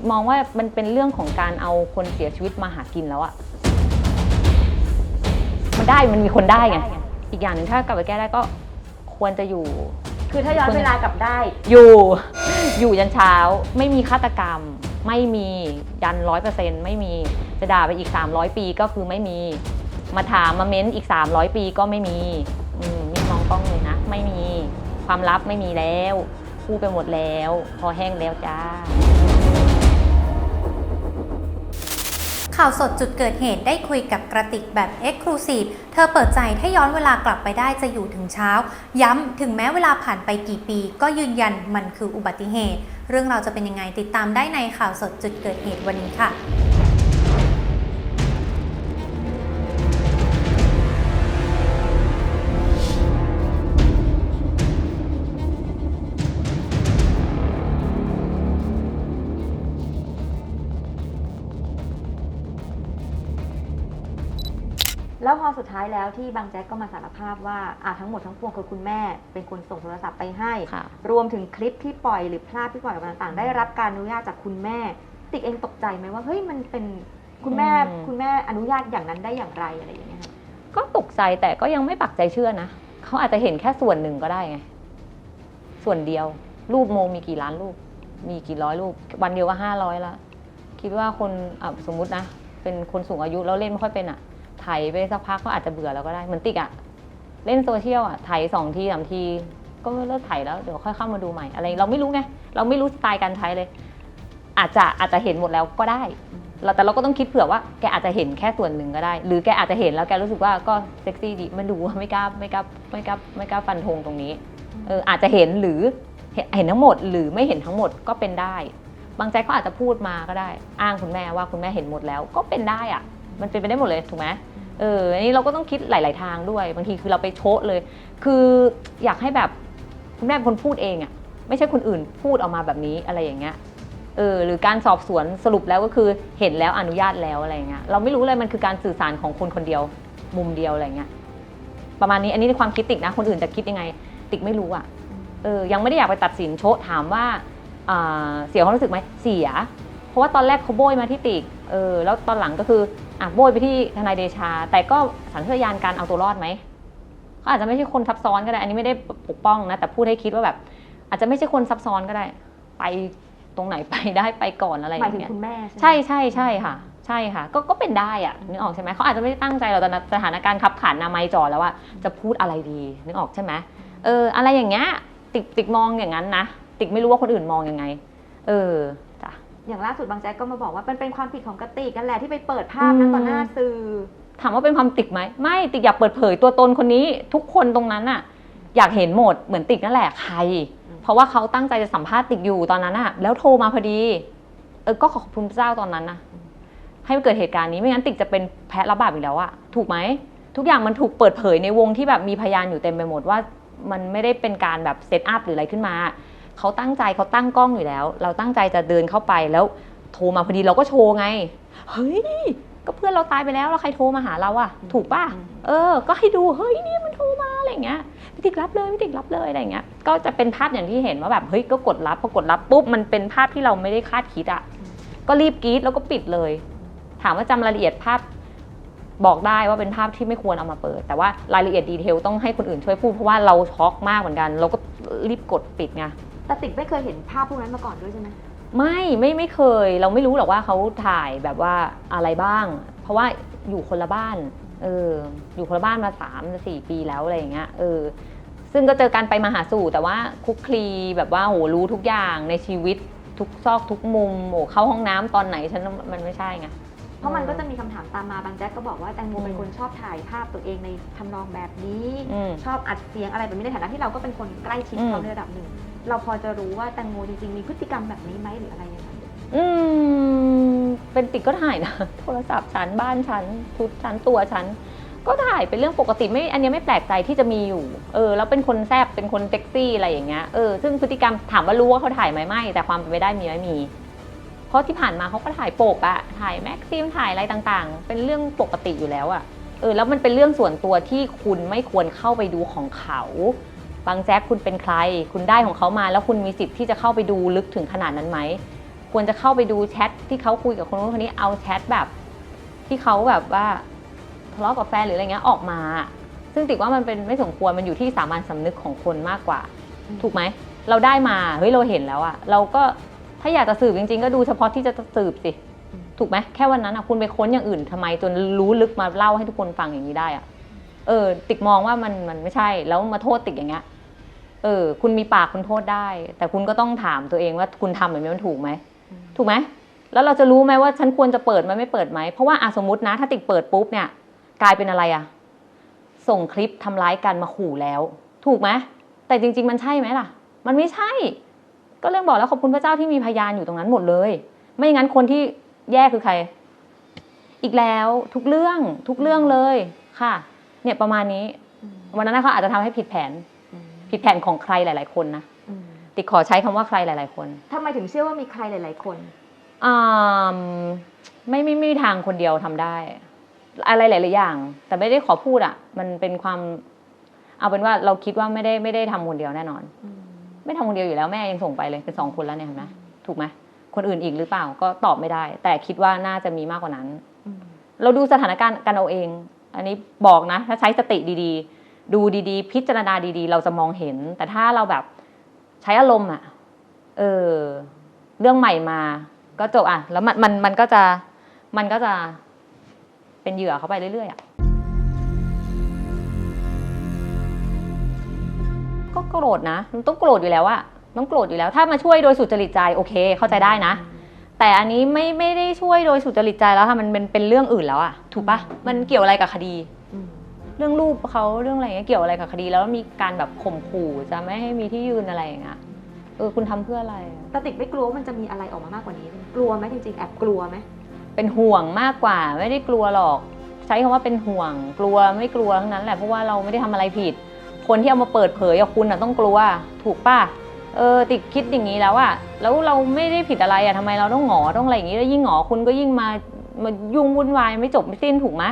ติ๊กมองว่ามันเป็นเรื่องของการเอาคนเสียชีวิตมาหากินแล้วอะมันได้มันมีคนได้ไงอีกอย่างหนึ่งถ้ากลับไปแก้ได้ก็ควรจะอยู่ คือถ้าย้อนเวลากลับได้ อยู่ อยู่ยันเช้า ไม่มีฆาตกรรม ไม่มียันร้อยเปอร์เซ็นต์ไม่มีจะด่าไปอีก 300 ปีก็คือไม่มี มาถามมาเม้นอีก 300 ปีก็ไม่มีอืมนี่มองกล้องเลยนะ ไม่มีความลับไม่มีแล้วพูดไปหมดแล้ว พอแห้งแล้วจ้า ข่าวสดจุดเกิดเหตุได้คุยกับกระติกแบบ e x c l u s i v e เธอเปิดใจถ้าย้อนเวลากลับไปได้จะอยู่ถึงเช้า ย้ำถึงแม้เวลาผ่านไปกี่ปี ก็ยืนยันมันคืออุบัติเหตุ เรื่องเราจะเป็นยังไงติดตามได้ในข่าวสดจุดเกิดเหตุวันนี้ค่ะ แล้วพอสุดท้ายแล้วที่บางแจ๊กก็มาสารภาพว่าอะทั้งหมดทั้งปวงคือคุณแม่ เป็นคนส่งโทรศัพท์ไปให้ ค่ะ รวมถึงคลิปที่ปล่อยหรือภาพที่ปล่อยออกมาต่างๆ ได้รับการอนุญาตจากคุณแม่ ติ๊กเองตกใจไหมว่าเฮ้ยมันเป็นคุณแม่อืม คุณแม่อนุญาตอย่างนั้นได้อย่างไรอะไรอย่างเงี้ยค่ะก็ตกใจแต่ก็ยังไม่ปักใจเชื่อนะเขาอาจจะเห็นแค่ส่วนหนึ่งก็ได้ไง ส่วนเดียว รูปโมมีกี่ล้านรูป มีกี่ร้อยรูป วันเดียวก็ห้าร้อยละคิดว่าคนอะสมมุตินะ เป็นคนสูงอายุแล้วเล่นไม่ค่อยเป็นอะ ไถไปสักพักก็อาจจะเบื่อแล้วก็ได้เหมือนติ๊กอะเล่นโซเชียลอะไถสองทีสามที ก็เลิกไถแล้วเดี๋ยวค่อยเข้ามาดูใหม่อะไร เราไม่รู้ไงเราไม่รู้สไตล์การใช้เลย อาจจะอาจจะเห็นหมดแล้วก็ได้เราแต่เราก็ต้องคิดเผื่อว่าแกอาจจะเห็นแค่ส่วนหนึ่งก็ได้ หรือแกอาจจะเห็นแล้วแกรู้สึกว่าก็เซ็กซี่ดีไม่รู้ไม่กล้าไม่กล้าไม่กล้าไม่กล้าฟันธงตรงนี้เอออาจจะเห็นหรือเห็นเห็นทั้งหมด หรือไม่เห็นทั้งหมดก็เป็นได้ บางใจก็อาจจะพูดมาก็ได้ อ้างคุณแม่ว่าคุณแม่เห็นหมดแล้วก็เป็นได้อะมันเป็นไปได้หมดเลยถูกไหม เอออันนี้เราก็ต้องคิดหลาย ๆ ทางด้วย บางทีคือเราไปโชะเลย คืออยากให้แบบคุณแม่เป็นคนพูดเองอะไม่ใช่คนอื่นพูดออกมาแบบนี้อะไรอย่างเงี้ยเออหรือการสอบสวนสรุปแล้วก็คือเห็นแล้วอนุญาตแล้วอะไรเงี้ยเราไม่รู้เลยมันคือการสื่อสารของคนคนเดียวมุมเดียวอะไรเงี้ยประมาณนี้อันนี้ในความคิดติกนะคนอื่นจะคิดยังไง ติกไม่รู้อะเออยังไม่ได้อยากไปตัดสินโชะถามว่าเสียความรู้สึกไหมเสีย เพราะว่าตอนแรกเขาโบยมาที่ติ๊กเออแล้วตอนหลังก็คืออะโบยไปที่ทนายเดชา แต่ก็สัญชาตญาณการเอาตัวรอดไหมเขาอาจจะไม่ใช่คนซับซ้อนก็ได้ อันนี้ไม่ได้ปกป้องนะ แต่พูดให้คิดว่าแบบ อาจจะไม่ใช่คนซับซ้อนก็ได้ ไปตรงไหนไปได้ไปก่อนอะไรอหมายย่างถึงเงี้ยคุณแม่ใช่ไหมใช่ใช่ใช่ค่ะ ใช่ค่ะ ก็ก็เป็นได้อะนึกออกใช่ไหมเขาอาจจะไม่ได้ตั้งใจเราแต่สถานการณ์ขับขันนาไมค์จ่อแล้วว่าจะพูดอะไรดีนึกออกใช่ไหมเออ อะไรอย่างเงี้ยติ๊กติ๊กมองอย่างนั้นนะติ๊กไม่รู้ว่าคนอื่นมองยังไง เออจ้ะ อย่างล่าสุดบางแจ๊กก็มาบอกว่าเป็นเป็นความผิดของกติกกันแหละที่ไปเปิดภาพนั้นต่อหน้าสื่อ ถามว่าเป็นความติ๊กไหมไม่ติ๊กอยากเปิดเผยตัวตนคนนี้ทุกคนตรงนั้นอะอยากเห็นหมดเหมือนติ๊กนั่นแหละใครอืมเพราะว่าเขาตั้งใจจะสัมภาษณ์ติ๊กอยู่ตอนนั้นอะแล้วโทรมาพอดี เออก็ขอบคุณพระเจ้าตอนนั้นนะให้มันเกิดเหตุการณ์นี้ไม่งั้นติ๊กจะเป็นแพ้รับบาปอีกแล้วอะถูกไหมทุกอย่างมันถูกเปิดเผยในวงที่แบบมีพยานอยู่เต็มไปหมดว่า มันไม่ได้เป็นการแบบเซตอัพหรืออะไรขึ้นมา เขาตั้งใจเขาตั้งกล้องอยู่แล้ว เราตั้งใจจะเดินเข้าไปแล้วโทรมาพอดีเราก็โชว์ไง เฮ้ยก็เพื่อนเราตายไปแล้วแล้วใครโทรมาหาเราอะถูกป่ะอืมเออ ก็ให้ดูเฮ้ยนี่มันโทรมาอะไรอย่างเงี้ยพี่ติ๊กรับเลยพี่ติ๊กรับเลยอะไรอย่างเงี้ยก็จะเป็นภาพอย่างที่เห็นว่าแบบเฮ้ยก็กดรับพอกดรับปุ๊บมันเป็นภาพที่เราไม่ได้คาดคิดอะ่ะก็รีบกรีดแล้วก็ปิดเลย ถามว่าจำรายละเอียดภาพบอกได้ว่าเป็นภาพที่ไม่ควรเอามาเปิด แต่ว่ารายละเอียดดีเทลต้องให้คนอื่นช่วยพูดเพราะว่าเราช็อกมากเหมือนกัน เราก็รีบกดปิดไง แต่ติ๊กไม่เคยเห็นภาพพวกนั้นมาก่อนด้วยใช่ไหม ไม่ไม่ไม่เคย เราไม่รู้หรอกว่าเขาถ่ายแบบว่าอะไรบ้าง เพราะว่าอยู่คนละบ้านเอออยู่คนละบ้านมาสามสี่ปีแล้วอะไรอย่างเงี้ยเออซึ่งก็เจอกันไปมาหาสู่แต่ว่าคลุกคลีแบบว่าโหรู้ทุกอย่างในชีวิตทุกซอกทุกมุมโหเข้าห้องน้ำตอนไหนฉันมันไม่ใช่ไง เพราะมันก็จะมีคำถามตามมาบางแจ๊กก็บอกว่าแตงโมอืมเป็นคนชอบถ่ายภาพตัวเองในทำนองแบบนี้ อืมชอบอัดเสียงอะไรแบบนี้ในฐานะที่เราก็เป็นคนใกล้ชิดอืม เขาในระดับหนึ่ง เราพอจะรู้ว่าแตงโมจริงๆ มีพฤติกรรมแบบนี้ไหมหรืออะไรยังไงอืม เป็นติดก็ถ่ายนะ โทรศัพท์ฉันบ้านฉันชุดฉันตัวฉัน ก็ถ่ายเป็นเรื่องปกติไม่ อันนี้ไม่แปลกใจที่จะมีอยู่ เออ แล้วเป็นคนแซบเป็นคนเซ็กซี่อะไรอย่างเงี้ย เออ ซึ่งพฤติกรรมถามว่ารู้ว่าเขาถ่ายไหมไม่ แต่ความเป็นไปได้มีไหมมี เพราะที่ผ่านมาเขาก็ถ่ายโปกอะถ่ายแม็กซิมถ่ายอะไรต่างๆ เป็นเรื่องปกติอยู่แล้วอะเออ แล้วมันเป็นเรื่องส่วนตัวที่คุณไม่ควรเข้าไปดูของเขา บางแจ๊กคุณเป็นใคร คุณได้ของเขามาแล้วคุณมีสิทธิ์ที่จะเข้าไปดูลึกถึงขนาดนั้นไหม ควรจะเข้าไปดูแชทที่เขาคุยกับคนนู้นคนนี้เอาแชทแบบ ที่เขาแบบว่าทะเลาะกับแฟนหรืออะไรเงี้ยออกมา ซึ่งติกว่ามันเป็นไม่สมควรมันอยู่ที่สามัญสำนึกของคนมากกว่าอืมถูกไหม เราได้มาเฮ้ยเราเห็นแล้วอะเราก็ถ้าอยากจะสืบจริง ๆ ก็ดูเฉพาะที่จะสืบสิถูกไหมแค่วันนั้นอะคุณไปค้นอย่างอื่นทำไมจนรู้ลึกมาเล่าให้ทุกคนฟังอย่างนี้ได้อะเออ ติกมองว่ามันมันไม่ใช่ แล้วมาโทษติกอย่างเงี้ย เออ คุณมีปากคุณโทษได้ แต่คุณก็ต้องถามตัวเองว่าคุณทำแบบนี้มันถูกไหมถูกไหมแล้วเราจะรู้ไหมว่าฉันควรจะเปิดไหมไม่เปิดไหมเพราะว่าอะสมมตินะ ถ้าติกเปิดปุ๊บเนี่ย กลายเป็นอะไรอะส่งคลิปทำร้ายกันมาขู่แล้ว ถูกไหมแต่จริง ๆ มันใช่ไหมล่ะ มันไม่ใช่ ก็เรื่องบอกแล้วขอบคุณพระเจ้าที่มีพยานอยู่ตรงนั้นหมดเลย ไม่อย่างนั้นคนที่แย่คือใคร อีกแล้วทุกเรื่องทุกเรื่องเลยค่ะ เนี่ยประมาณนี้อืมวันนั้นเขาอาจจะทำให้ผิดแผนอืม ผิดแผนของใครหลาย ๆ คนนะอืมติกขอใช้คำว่าใครหลาย ๆ คนทำไมถึงเชื่อว่ามีใครหลาย ๆ คนอ่าไม่ไม่ไม่มีทางคนเดียวทำได้ อะไรหลาย ๆ อย่าง แต่ไม่ได้ขอพูดอะ มันเป็นความ เอาเป็นว่าเราคิดว่าไม่ได้ไม่ได้ทำคนเดียวแน่นอน ไม่ทำคนเดียวอยู่แล้วแม่ยังส่งไปเลยเป็นสองคนแล้วเนี่ยเห็นไหมถูกไหมคนอื่นอีกหรือเปล่าก็ตอบไม่ได้ แต่คิดว่าน่าจะมีมากกว่านั้นอืมเราดูสถานการณ์กันเอาเอง อันนี้บอกนะ ถ้าใช้สติดีๆ ดูดีๆ พิจารณาดีๆ เราจะมองเห็น แต่ถ้าเราแบบใช้อารมณ์อะ เออ เรื่องใหม่มา ก็จบอะ แล้วมันมันมันก็จะมันก็จะเป็นเหยื่อเขาไปเรื่อยๆอะก็โกรธนะมันต้องโกรธอยู่แล้วอะต้องโกรธอยู่แล้ว ถ้ามาช่วยโดยสุจริตใจโอเค เข้าใจได้นะ แต่อันนี้ไม่ไม่ได้ช่วยโดยสุจริตใจแล้วค่ะมันเป็นเป็นเรื่องอื่นแล้วอะถูกปะมันเกี่ยวอะไรกับคดี เรื่องรูปเขาเรื่องอะไรเงี้ยเกี่ยวอะไรกับคดี แล้วมีการแบบข่มขู่จะไม่ให้มีที่ยืนอะไรอย่างเงี้ยเออคุณทำเพื่ออะไรอะแต่ติกไม่กลัวว่ามันจะมีอะไรออกมามากกว่านี้ กลัวไหมจริงๆ แอบกลัวไหมเป็นห่วงมากกว่าไม่ได้กลัวหรอก ใช้คำว่าเป็นห่วง กลัวไม่กลัวทั้งนั้นแหละเพราะว่าเราไม่ได้ทำอะไรผิด คนที่เอามาเปิดเผยอะคุณอะต้องกลัว ถูกป่ะเออติดคิดอย่างนี้แล้วอะแล้วเราไม่ได้ผิดอะไรอะทำไมเราต้องหงอต้องอะไรอย่างนี้แล้วยิ่งหงอคุณก็ยิ่งมามายุ่งวุ่นวายไม่จบไม่สิ้นถูกไหม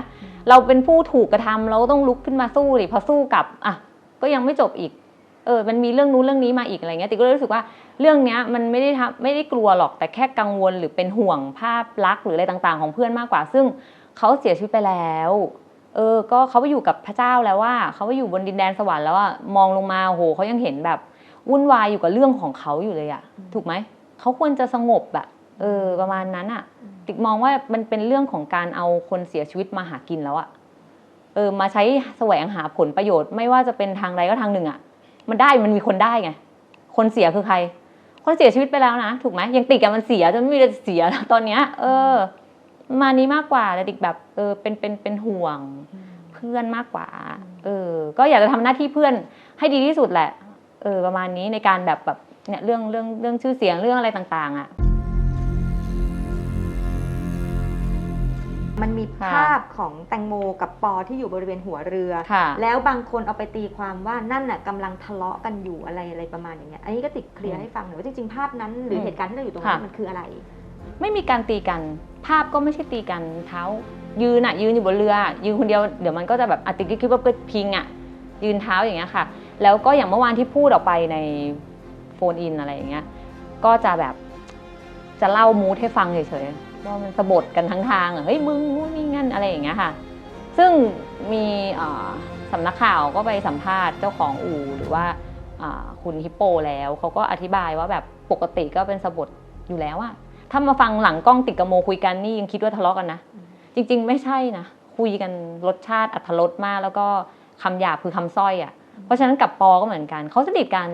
เราเป็นผู้ถูกกระทำเราต้องลุกขึ้นมาสู้ดิพอสู้กับอะก็ยังไม่จบอีก เออ มันมีเรื่องนู้นเรื่องนี้มาอีกอะไรเงี้ย ติกก็เลยรู้สึกว่าเรื่องเนี้ยมันไม่ได้ทำไม่ได้กลัวหรอกแต่แค่กังวลหรือเป็นห่วงภาพลักษณ์หรืออะไรต่างๆ ของเพื่อนมากกว่า ซึ่งเขาเสียชีวิตไปแล้ว เออ ก็เขาไปอยู่กับพระเจ้าแล้วว่าเขาไปอยู่บนดินแดนสวรรค์แล้วอะมองลงมาโอ้โหเขายังเห็นแบบวุ่นวายอยู่กับเรื่องของเขาอยู่เลยอะถูกไหมเขาควรจะสงบอะเออ ประมาณนั้นอะ ติกมองว่ามันเป็นเรื่องของการเอาคนเสียชีวิตมาหากินแล้วอะเออมาใช้แสวงหาผลประโยชน์ไม่ว่าจะเป็นทางใดก็ทางหนึ่งอะมันได้มันมีคนได้ไงคนเสียคือใคร คนเสียชีวิตไปแล้วนะถูกไหมยังติดกับมันเสียจนไม่มีจะเสียแล้วตอนเนี้ย เออ มานี้มากกว่าแต่ติกแบบ เออเป็นเป็นเป็นห่วงเพื่อนมากกว่า เออ ก็อยากจะทำหน้าที่เพื่อนให้ดีที่สุดแหละ เออ ประมาณนี้ในการแบบแบบเนี่ยเรื่องเรื่องเรื่องชื่อเสียงเรื่องอะไรต่าง ๆ อะ มันมีค่ะภาพของแตงโมกับปอที่อยู่บริเวณหัวเรือค่ะแล้วบางคนเอาไปตีความว่านั่นน่ะกำลังทะเลาะกันอยู่อะไรอะไรประมาณอย่างเงี้ย อันนี้ก็ติดเคลียร์ให้ฟังหน่อยว่าจริงๆภาพนั้น หรือมเหตุการณ์ที่เราอยู่ตรงนั้นค่ะมันคืออะไร ไม่มีการตีกัน ภาพก็ไม่ใช่ตีกันเท้า ยืนอะยืนอยู่บนเรือ ยืนคนเดียวเดี๋ยวมันก็จะแบบอะติกคิดว่าก็พิงอะยืนเท้าอย่างเงี้ยค่ะ แล้วก็อย่างเมื่อวานที่พูดออกไปในโฟนอินอะไรอย่างเงี้ย ก็จะแบบจะเล่ามูทให้ฟังเฉยๆ ว่ามันสะบดกันทั้งทางอะเฮ้ยมึงนู่นนี่งั้นอะไรอย่างเงี้ยค่ะ ซึ่งมีสำนักข่าวก็ไปสัมภาษณ์เจ้าของอู่หรือว่าคุณฮิปโปแล้วเขาก็อธิบายว่าแบบปกติก็เป็นสะบดอยู่แล้วอะถ้ามาฟังหลังกล้องติดกระโมคุยกันนี่ยังคิดว่าทะเลาะกันนะ จริง ๆ ไม่ใช่นะคุยกันรสชาติอัตรสมาก แล้วก็คำหยาบคือคำสร้อยอะ่ะเพราะฉะนั้นกับปอก็เหมือนกันเขาสนิทกัน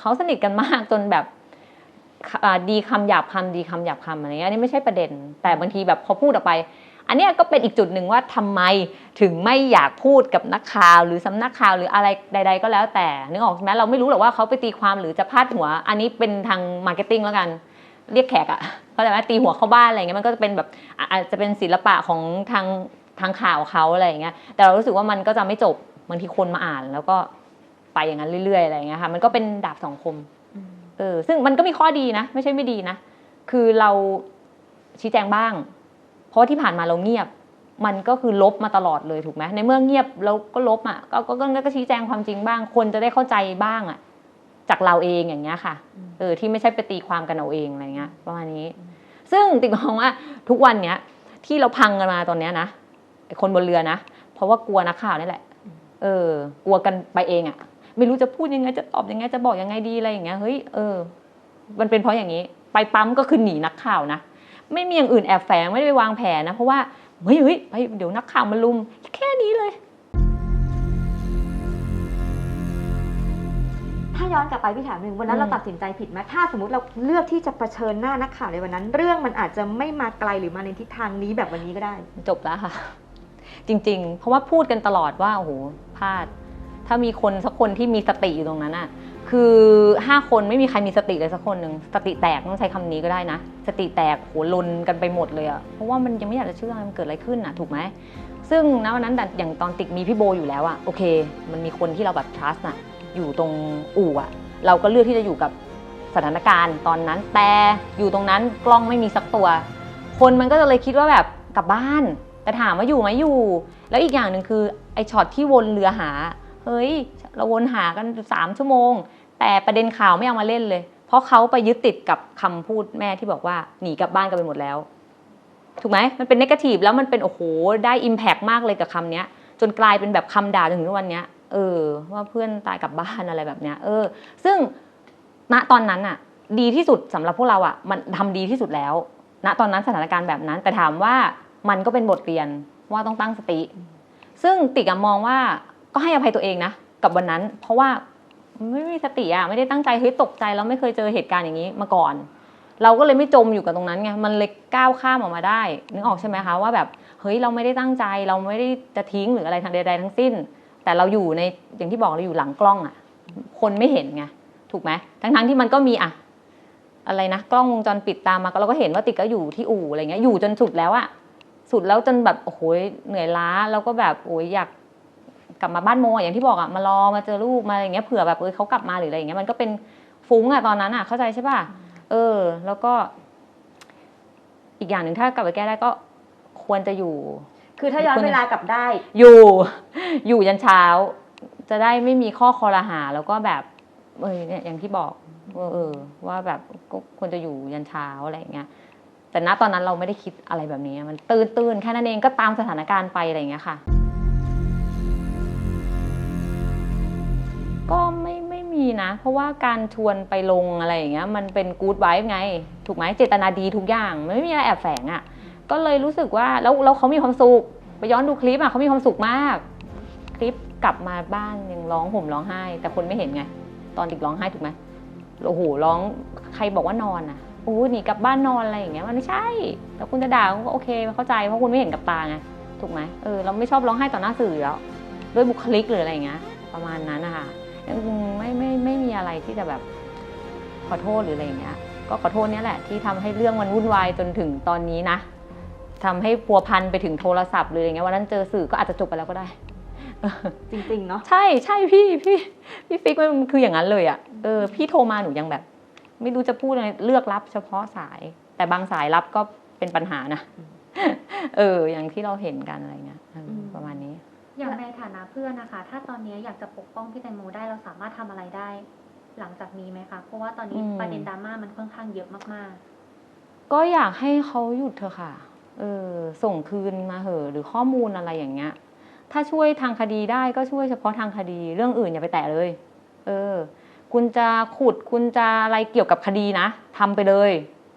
เขาสนิทกันมากจนแบบ ดีคำหยาบคำดีคำหยาบคำอะไรเงี้ยอันนี้ไม่ใช่ประเด็น แต่บางทีแบบพอพูดออกไป อันนี้ก็เป็นอีกจุดหนึ่งว่าทำไมถึงไม่อยากพูดกับนักข่าว หรือสำนักข่าวหรืออะไรใด ๆ ก็แล้วแต่นึกออกใช่ไหมเราไม่รู้หรอกว่าเขาไปตีความหรือจะพาดหัว อันนี้เป็นทางมาร์เก็ตติ้งแล้วกันเรียกแขกอะ่ะเขาใจไหมตีหัวเข้าบ้านอะไรเงี้ยมันก็จะเป็นแบบอะอาจจะเป็นศิลปะของทางทางข่าวเขาอะไรอย่างเงี้ยแต่เรารู้สึกว่ามันก็จะไม่จบบางทีคนมาอ่าน แล้วก็ไปอย่างนั้นเรื่อยๆอะไรอย่างเงี้ยค่ะมันก็เป็นดาบสองคม เออซึ่งมันก็มีข้อดีนะ ไม่ใช่ไม่ดีนะ คือเราชี้แจงบ้าง เพราะว่าที่ผ่านมาเราเงียบ มันก็คือลบมาตลอดเลยถูกไหมในเมื่อเงียบแล้วก็ลบอะก็ก็ก็ก็ชี้แจงความจริงบ้าง คนจะได้เข้าใจบ้างอะ จากเราเองอย่างเงี้ยค่ะเออที่ไม่ใช่ไปตีความกันเอาเองอะไรเงี้ยประมาณนี้อืมซึ่งติ๊กมองว่าทุกวันเนี้ย ที่เราพังกันมาตอนเนี้ยนะไอ้คนบนเรือนะเพราะว่ากลัวนักข่าวนี่แหละ เออ กลัวกันไปเองอะ ไม่รู้จะพูดยังไงจะตอบยังไงจะบอกยังไงดีอะไรอย่างเงี้ยเฮ้ยเออ มันเป็นเพราะอย่างนี้ ไปปั๊มก็คือหนีนักข่าวนะไม่มีอย่างอื่นแอบแฝงไม่ได้ไปวางแผนนะเพราะว่าเฮ้ยเฮ้ยไปเดี๋ยวนักข่าวมาลุม แค่นี้เลย ถ้าย้อนกลับไปพี่ถามหนึ่งวันนั้นอืมเราตัดสินใจผิดไหมถ้าสมมติเราเลือกที่จะเผชิญหน้านักข่าวในวันนั้น เรื่องมันอาจจะไม่มาไกลหรือมาในทิศทางนี้แบบวันนี้ก็ได้ จบแล้วค่ะ จริง ๆ เพราะว่าพูดกันตลอดว่าโอ้โหพลาด ถ้ามีคนสักคนที่มีสติอยู่ตรงนั้นอะคือห้าคนไม่มีใครมีสติเลยสักคนหนึ่งสติแตกต้องใช้คำนี้ก็ได้นะ สติแตกโหลนกันไปหมดเลยอะเพราะว่ามันยังไม่อยากจะเชื่อมันเกิดอะไรขึ้นอะถูกไหมซึ่งณวันนั้นอย่างตอนติกมีพี่โบอยู่แล้วอะโอเค มันมีคนที่เราแบบ trust อะอยู่ตรงอู่อะเราก็เลือกที่จะอยู่กับสถานการณ์ตอนนั้นแต่อยู่ตรงนั้นกล้องไม่มีสักตัว คนมันก็จะเลยคิดว่าแบบกลับบ้าน แต่ถามว่าอยู่ไหมอยู่ แล้วอีกอย่างหนึ่งคือไอ้ช็อตที่วนเรือหา เฮ้ยเราวนหากันสามชั่วโมง แต่ประเด็นข่าวไม่เอามาเล่นเลย เพราะเขาไปยึดติดกับคำพูดแม่ที่บอกว่าหนีกลับบ้านกันไปหมดแล้ว ถูกไหมมันเป็นนกาทีฟแล้วมันเป็นโอ้โหได้อิมแพกมากเลยกับคำเนี้ย จนกลายเป็นแบบคำด่าจนถึงทุกวันเนี้ยเออ ว่าเพื่อนตายกลับบ้านอะไรแบบเนี้ย เออ ซึ่งณตอนนั้นอะดีที่สุดสำหรับพวกเราอะมันทำดีที่สุดแล้ว ณตอนนั้นสถานการณ์แบบนั้น แต่ถามว่ามันก็เป็นบทเรียนว่าต้องตั้งสติ ซึ่งติกอะมองว่า ก็ให้อภัยตัวเองนะกับวันนั้น เพราะว่าไม่มีสติอะไม่ได้ตั้งใจเฮ้ยตกใจแล้วไม่เคยเจอเหตุการณ์อย่างนี้มาก่อน เราก็เลยไม่จมอยู่กับตรงนั้นไงมันเลยก้าวข้ามออกมาได้ นึกออกใช่ไหมคะว่าแบบเฮ้ยเราไม่ได้ตั้งใจเราไม่ได้จะทิ้งหรืออะไรทางใดๆทั้งสิ้น แต่เราอยู่ในอย่างที่บอกเราอยู่หลังกล้องอะคนไม่เห็นไงถูกไหมทั้งๆที่มันก็มีอะอะไรนะกล้องวงจรปิดตามมาเราก็เห็นว่าติกก็อยู่ที่อู่อะไรเงี้ยอยู่จนสุดแล้วอะสุดแล้วจนแบบโอ้โหเหนื่อยล้าแล้วก็แบบโอ้ยอยาก กลับมาบ้านโมอะอย่างที่บอกอะมารอมาเจอลูกมาอะไรเงี้ยเผื่อแบบเออเขากลับมาหรืออะไรอย่างเงี้ยมันก็เป็นฟุ้งอะตอนนั้นอะเข้าใจใช่ป่ะเออ แล้วก็ อีกอย่างหนึ่งถ้ากลับไปแก้ได้ก็ควรจะอยู่ คือถ้าย้อนเวลากลับได้ อยู่ อยู่ยันเช้า จะได้ไม่มีข้อคอรหา แล้วก็แบบเออเนี่ยอย่างที่บอกเออเออว่าแบบก็ควรจะอยู่ยันเช้าอะไรอย่างเงี้ยแต่ณตอนนั้นเราไม่ได้คิดอะไรแบบนี้ มันตื่นตื่นๆแค่นั้นเองก็ตามสถานการณ์ไปอะไรอย่างเงี้ยค่ะ ก็ไม่ไม่มีนะ เพราะว่าการชวนไปลงอะไรอย่างเงี้ยมันเป็นกู๊ดไวฟ์ไง ถูกไหมเจตนาดีทุกอย่างมันไม่มีอะไรแอบแฝงอะ่ะก็เลยรู้สึกว่าแล้วแล้วเขามีความสุขไปย้อนดูคลิปอะ่ะเขามีความสุขมาก คลิปกลับมาบ้านยังร้องห่มร้องไห้ แต่คนไม่เห็นไง ตอนติกร้องไห้ถูกไหมโอ้โหร้องใครบอกว่านอนอะโอ้หนีกลับบ้านนอนอะไรอย่างเงี้ยมันไม่ใช่ แต่คุณจะด่าก็โอเคเข้าใจเพราะคุณไม่เห็นกับตาไงถูกไหมเออเราไม่ชอบร้องไห้ต่อหน้าสื่อแล้วด้วยบุคลิกหรืออะไรอย่างเงี้ยประมาณนั้นนะคะ ไม่ไม่ไม่มีอะไรที่จะแบบขอโทษหรืออะไรอย่างเงี้ย ก็ขอโทษเนี่ยแหละที่ทำให้เรื่องมันวุ่นวายจนถึงตอนนี้นะทำให้พัวพันไปถึงโทรศัพท์เลยอย่างเงี้ยวันนั้นเจอสื่อก็อาจจะจบไปแล้วก็ได้ จริงๆเนาะใช่ใช่พี่พี่พี่ฟิกมันคืออย่างนั้นเลยอะ่ะเออพี่โทรมาหนูยังแบบ ไม่รู้จะพูดอะไรเลือกรับเฉพาะสาย แต่บางสายรับก็เป็นปัญหานะเออ อย่างที่เราเห็นกันอะไรเงี้ยเอออมประมาณนี้ อย่างในฐานะเพื่อนนะคะ ถ้าตอนนี้อยากจะปกป้องพี่แตงโมได้เราสามารถทำอะไรได้ หลังจากนี้ไหมคะ เพราะว่าตอนนี้อืมประเด็นดราม่ามันค่อนข้างเยอะมากก็อยากให้เขาหยุดเถอะค่ะ เออส่งคืนมาเหอะหรือข้อมูลอะไรอย่างเงี้ย ถ้าช่วยทางคดีได้ก็ช่วยเฉพาะทางคดีเรื่องอื่นอย่าไปแตะเลย เออ คุณจะขุดคุณจะอะไรเกี่ยวกับคดีนะทำไปเลย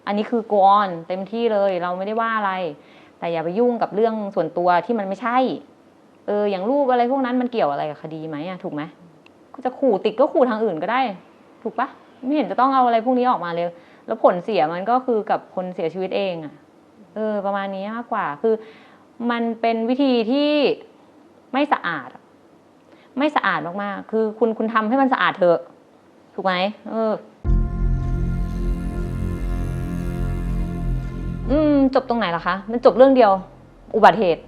อันนี้คือ go on เต็มที่เลย เราไม่ได้ว่าอะไร แต่อย่าไปยุ่งกับเรื่องส่วนตัวที่มันไม่ใช่ เอออย่างรูปอะไรพวกนั้นมันเกี่ยวอะไรกับคดีไหมอะถูกไหมก็จะขู่ติดก็ขู่ทางอื่นก็ได้ ถูกปะไม่เห็นจะต้องเอาอะไรพวกนี้ออกมาเลย แล้วผลเสียมันก็คือกับคนเสียชีวิตเองอะเออ ประมาณนี้มากกว่าคือ มันเป็นวิธีที่ไม่สะอาด ไม่สะอาดมากๆ คือคุณคุณทำให้มันสะอาดเถอะ ถูกไหมเออ อืม จบตรงไหนล่ะคะ มันจบเรื่องเดียว อุบัติเหตุ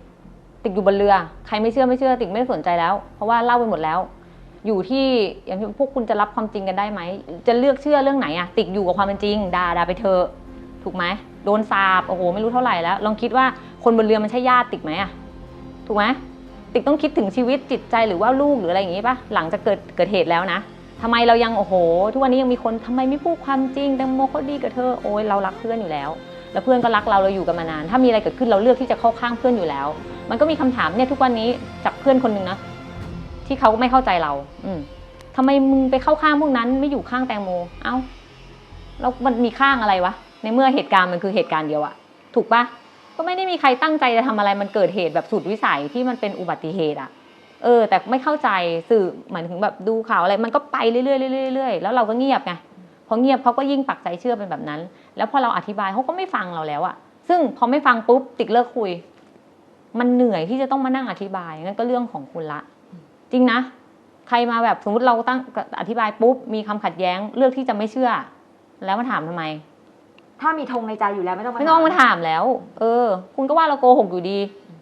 ติดอยู่บนเรือ ใครไม่เชื่อไม่เชื่อติดไม่สนใจแล้ว เพราะว่าเล่าไปหมดแล้ว อยู่ที่อย่างที่พวกคุณจะรับความจริงกันได้ไหม จะเลือกเชื่อเรื่องไหนอะติดอยู่กับความเป็นจริงด่าด่าไปเถอะถูกไหมโดนสาบโอ้โหไม่รู้เท่าไหร่แล้ว ลองคิดว่าคนบนเรือมันใช่ญาติติกไหมอะถูกไหมติกต้องคิดถึงชีวิตจิตใจหรือว่าลูกหรืออะไรอย่างงี้ปะหลังจากเกิดเกิดเหตุแล้วนะทำไมเรายังโอ้โห ทุกวันนี้ยังมีคนทำไมไม่พูดความจริงแตงโมเขาดีกับเธอโอ้ยเรารักเพื่อนอยู่แล้ว แล้วเพื่อนก็รักเราเราอยู่กันมานาน ถ้ามีอะไรเกิดขึ้นเราเลือกที่จะเข้าข้างเพื่อนอยู่แล้ว มันก็มีคำถามเนี่ยทุกวันนี้จากเพื่อนคนหนึ่งนะที่เขาไม่เข้าใจเรา อืมทำไมมึงไปเข้าข้างพวกนั้นไม่อยู่ข้างแตงโม เอ้าแล้วมันมีข้างอะไรวะ ในเมื่อเหตุการณ์มันคือเหตุการณ์เดียวอะถูกปะก็ไม่ได้มีใครตั้งใจจะทำอะไรมันเกิดเหตุแบบสุดวิสัยที่มันเป็นอุบัติเหตุอะเออ แต่ไม่เข้าใจสื่อหมายถึงแบบดูข่าวอะไรมันก็ไปเรื่อยๆเรื่อยๆเรื่อยๆแล้วเราก็เงียบไง พอเงียบเขาก็ยิ่งปักใจเชื่อเป็นแบบนั้น แล้วพอเราอธิบายเขาก็ไม่ฟังเราแล้วอะซึ่งพอไม่ฟังปุ๊บติ๊กเลิกคุย มันเหนื่อยที่จะต้องมานั่งอธิบายนั่นก็เรื่องของคุณละ จริงนะ ใครมาแบบสมมติเราตั้งอธิบายปุ๊บมีคำขัดแย้งเลือกที่จะไม่เชื่อ แล้วมาถามทำไม ถ้ามีธงในใจอยู่แล้วไม่ต้องมาไม่ต้องมาถามแล้ว เออ คุณก็ว่าเราโกหกอยู่ดี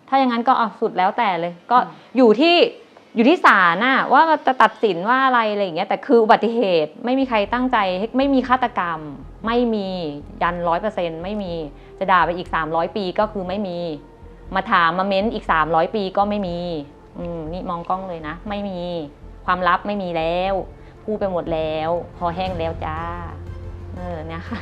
ถ้าอย่างนั้นก็อะสุดแล้วแต่เลย ก็อยู่ที่ อยู่ที่ศาลน่ะว่าจะตัดสินว่าอะไรอะไรอย่างเงี้ยแต่คืออุบัติเหตุไม่มีใครตั้งใจไม่มีฆาตกรรม ไม่มียันร้อยเปอร์เซ็นต์ไม่มีจะด่าไปอีก300ปีก็คือไม่มี มาถามมาเม้นอีก300ปีก็ไม่มีอืมนี่มองกล้องเลยนะ ไม่มีความลับไม่มีแล้วพูดไปหมดแล้ว พอแห้งแล้วจ้า เออเนี่ยค่ะ